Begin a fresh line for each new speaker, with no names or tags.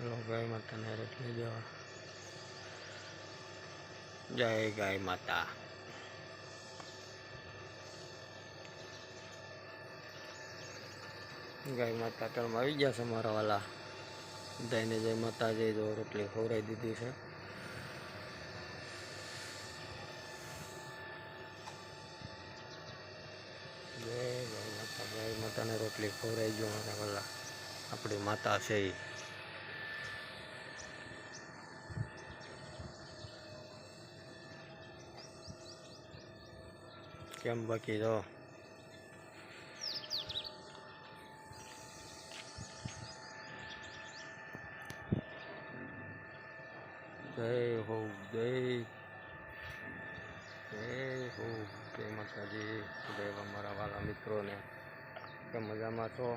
ગાય માતાને રોટલી જવા જય ગાય માતા ગાય માતા તળમાં આવી ગયા છે મારા વાલા બધાને જય માતાજી જો રોટલી ખવડાવી દીધી છે જય ગાય માતા ગાય માતાને રોટલી ખવડાવી ગયો મારા વાલા આપણી માતા છે ઈ કેમ બાકી જો જય હો જય જય હો જય માતાજી જય અમારા વાલા મિત્રોને મજામાં છો